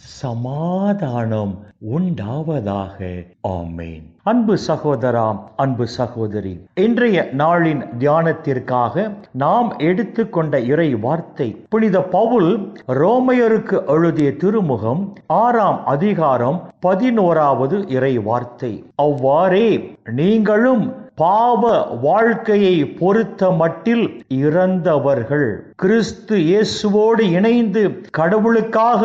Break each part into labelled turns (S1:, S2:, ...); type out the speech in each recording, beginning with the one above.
S1: சமாதானம் உண்டாவதாக. ஆமேன். அன்பு சகோதரா அன்பு சகோதரி இன்றைய நாளின் தியானத்திற்காக நாம் எடுத்துக்கொண்ட இறை வார்த்தை புனித பவுல் ரோமையருக்கு எழுதிய திருமுகம் ஆறாம் அதிகாரம் பதினோராவது இறை வார்த்தை அவ்வாறே நீங்களும் பாவ வாழ்க்கையை பொறுத்த மட்டில் இறந்தவர்கள். கிறிஸ்து இயேசுவோடு இணைந்து கடவுளுக்காக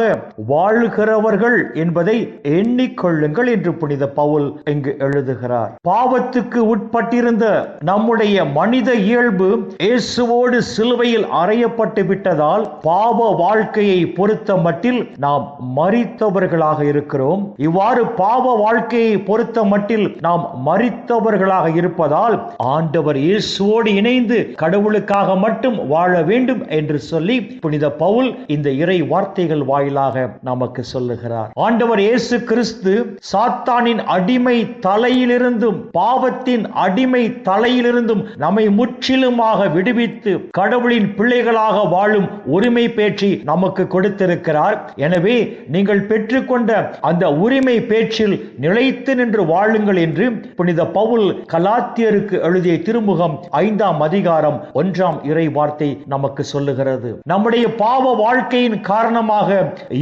S1: வாழ்கிறவர்கள் என்பதை எண்ணிக்கொள்ளுங்கள் என்று புனித பவுல் இங்கு எழுதுகிறார். பாவத்துக்கு உட்பட்டிருந்த நம்முடைய மனித இயல்பு இயேசுவோடு சிலுவையில் அறையப்பட்டு விட்டதால் பாவ வாழ்க்கையை பொறுத்த மட்டில் நாம் மறித்தவர்களாக இருக்கிறோம். இவ்வாறு பாவ வாழ்க்கையை பொறுத்த மட்டில் நாம் மறித்தவர்களாக இருப்பதால் ஆண்டவர் இயேசுவோடு இணைந்து கடவுளுக்காக மட்டும் வாழ வேண்டும் என்று சொல்லி புனித பவுல் இந்த இறை வார்த்தைகள் வாயிலாக நமக்கு சொல்லுகிறார். ஆண்டவர் இயேசு கிறிஸ்து சாத்தானின் அடிமை தலையிலிருந்தும் பாவத்தின் அடிமை தலையிலிருந்தும் நம்மை முற்றிலுமாக விடுவித்து கடவுளின் பிள்ளைகளாக வாழும் உரிமை பேச்சு நமக்கு கொடுத்திருக்கிறார். எனவே நீங்கள் பெற்றுக்கொண்ட அந்த உரிமை பேச்சில் நிலைத்து நின்று வாழுங்கள் என்று புனித பவுல் கலாத்தியருக்கு எழுதிய திருமுகம் ஐந்தாம் அதிகாரம் ஒன்றாம் இறை வார்த்தை நமக்கு சொல்லுகிறது. நம்முடைய பாவ வாழ்க்கையின் காரணமாக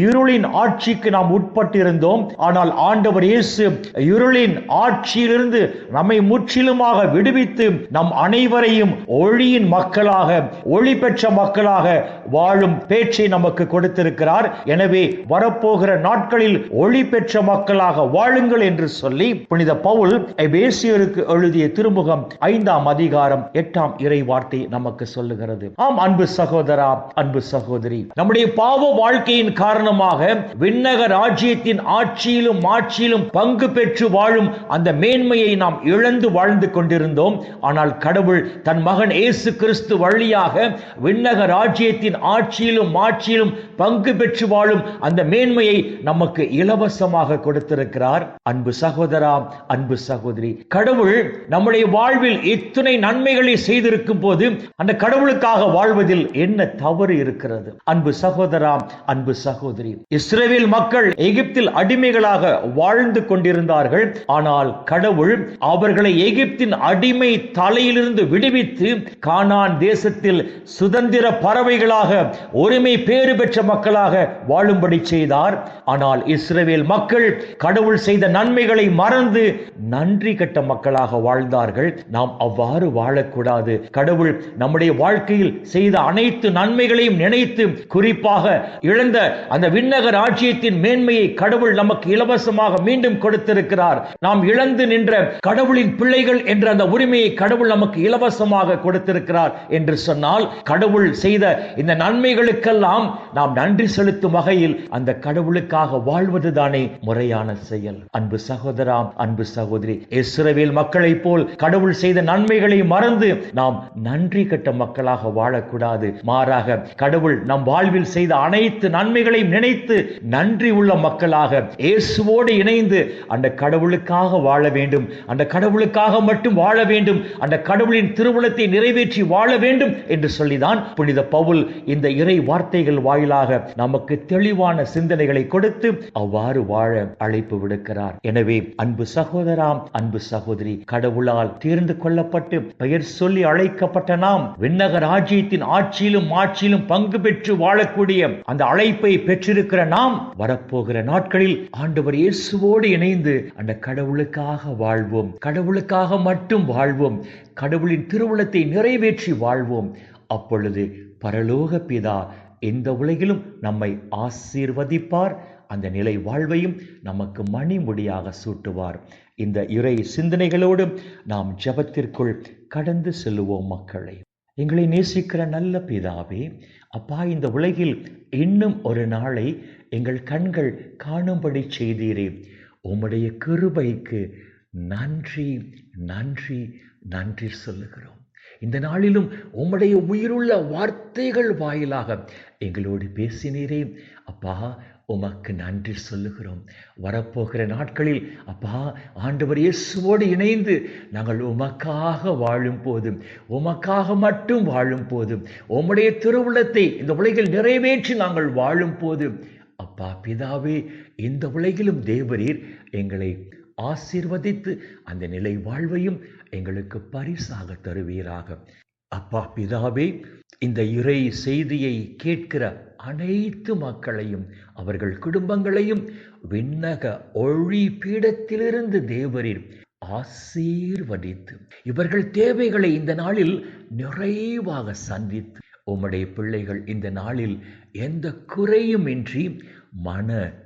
S1: இருளின் ஆட்சிக்கு நாம் உட்பட்டிருந்தோம். ஆனால் ஆண்டவர் இயேசு இருளின் ஆட்சியிலிருந்து நம்மை முற்றிலுமாக விடுவித்து நம் அனைவரையும் ஒளியின் மக்களாக ஒளி பெற்ற மக்களாக வாழும் பேச்சை நமக்கு கொடுத்திருக்கிறார். எனவே வரப்போகிற நாட்களில் ஒளி பெற்ற மக்களாக வாழுங்கள் என்று சொல்லி புனித பவுல் எபேசியருக்கு எழுதிய திருமுகம் ஐந்தாம் அதிகாரம் எட்டாம் இறை வார்த்தை நமக்கு சொல்லுகிறது. ஆம் அன்பு சகோதரா அன்பு சகோதரி. நம்முடைய பாவ வாழ்க்கையின் காரணமாக விண்ணக ராஜ்யத்தின் ஆட்சியிலும் ஆட்சியிலும் பங்கு பெற்று வாழும் அந்த மேன்மையை நாம் இழந்து வாழ்ந்து கொண்டிருந்தோம். ஆனால் கடவுள் தன் மகன் இயேசு கிறிஸ்து வழியாக விண்ணக ராஜ்யத்தின் ஆட்சியிலும் ஆட்சியிலும் பங்கு பெற்று வாழும் அந்த மேன்மையை நமக்கு இலவசமாக கொடுத்திருக்கிறார். அன்பு சகோதரா அன்பு சகோதரி கடவுள் நம்முடைய வாழ்வில் இத்துணை நன்மைகளை செய்திருக்கும் போது அந்த கடவுளுக்காக வாழ்வதில் என்ன தவறு இருக்கிறது? அன்பு சகோதரா அன்பு சகோதரி இஸ்ரேல் மக்கள் எகிப்தில் அடிமைகளாக வாழ்ந்து கொண்டிருந்தார்கள். ஆனால் கடவுள் அவர்களை எகிப்தின் அடிமை தலையிலிருந்து விடுவித்து கானான் தேசத்தில் சுதந்திர பறவைகளாக ஒருமை பேறு பெற்ற மக்களாக வாழும்படி செய்தார். ஆனால் இஸ்ரேல் மக்கள் கடவுள் செய்த நன்மைகளை மறந்து நன்றி கட்ட மக்களாக வாழ்ந்தார்கள். நாம் அவ்வாறு வாழக்கூடாது. கடவுள் நம்முடைய வாழ்க்கையில் செய்த அனைத்து நன்மைகளையும் நினைத்து குறிப்பாக இழந்த அந்த விண்ணக ராஜ்யத்தின் மேன்மையை கடவுள் நமக்கு இலவசமாக மீண்டும் கொடுத்திருக்கிறார். நாம் இழந்து நின்ற கடவுளின் பிள்ளைகள் என்ற அந்த உரிமையை கடவுள் நமக்கு இலவசமாக கொடுத்திருக்கிறார் என்று சொன்னால் கடவுள் செய்த இந்த நன்மைகளுக்கெல்லாம் நாம் நன்றி செலுத்தும் வகையில் அந்த கடவுளுக்காக வாழ்வதுதானே முறையான செயல். அன்பு சகோதராம் அன்பு சகோதரி இஸ்ரவேல் மக்களைப் போல் கடவுள் செய்த நன்மைகளை மறந்து நாம் நன்றி கட்ட மக்களாக வாழக்கூடாது. மாறாக கடவுள் நம் வாழ்வில் செய்த அனைத்து நன்மைகளையும் நினைத்து நன்றி உள்ள மக்களாக இயேசுவோடு இணைந்து அந்த கடவுளுக்காக வாழ வேண்டும். அந்த கடவுளுக்காக மட்டும் வாழ வேண்டும். அந்த கடவுளின் திருமணத்தை நிறைவேற்றி வாழ வேண்டும் என்று சொல்லிதான் புனித பவுல் இந்த இறை வார்த்தைகள் வாயிலாக மூலமாக நமக்கு தெளிவான சிந்தனைகளை கொடுத்து அவ்வாறு வாழ அழைப்பு விடுக்கிறார். எனவே அன்பு சகோதராம் அன்பு சகோதரி கடவுளால் தேர்ந்து கொள்ளப்பட்டு பெயர் சொல்லி அழைக்கப்பட்ட நாம் விண்ணக ராஜ்யத்தின் ஆட்சியிலும் ஆட்சியிலும் பங்கு பெற்று வாழக்கூடிய அந்த அழைப்பை பெற்றிருக்கிற நாம் வரப்போகிற நாட்களில் ஆண்டவர் இயேசுவோடு இணைந்து அந்த கடவுளுக்காக வாழ்வோம். கடவுளுக்காக மட்டும் வாழ்வோம். கடவுளின் திருவுளத்தை நிறைவேற்றி வாழ்வோம். அப்பொழுது பரலோக பிதா எந்த உலகிலும் நம்மை ஆசீர்வதிப்பார். அந்த நிலை வாழ்வையும் நமக்கு மணிமுடியாக சூட்டுவார். இந்த இறை சிந்தனைகளோடு நாம் ஜபத்திற்குள் கடந்து செல்லுவோம் மக்களை. எங்களை நேசிக்கிற நல்ல பிதாவே அப்பா இந்த உலகில் இன்னும் ஒரு நாளை எங்கள் கண்கள் காணும்படி செய்தீரே. உம்முடைய கிருபைக்கு நன்றி நன்றி நன்றி சொல்லுகிறோம். இந்த நாளிலும் உம்முடைய உயிருள்ள வார்த்தைகள் வாயிலாக எங்களோடு பேசினீரே. அப்பா உமக்கு நன்றி சொல்லுகிறோம். வரப்போகிற நாட்களில் அப்பா ஆண்டவர் இயேசுவோடு இணைந்து நாங்கள் உமக்காக வாழும் போது உமக்காக மட்டும் வாழும் போது உம்முடைய திருவுள்ளத்தை இந்த உலகில் நிறைவேற்றி நாங்கள் வாழும் போது அப்பா பிதாவே இந்த உலகிலும் தேவரீர் எங்களை ஆசீர்வதித்து அந்த நிலை வாழ்வையும் எங்களுக்கு பரிசாக தருவீராக. அப்பா பிதாவே இந்த இறை செய்தியை கேட்கிற அனைத்து மக்களையும் அவர்கள் குடும்பங்களையும் விண்ணக ஒளி பீடத்திலிருந்து தேவரீர் ஆசீர்வதித்து இவர்கள் தேவைகளை இந்த நாளில் நிறைவாக சந்தித்து உம்முடைய பிள்ளைகள் இந்த நாளில் எந்த குறையும் இன்றி மன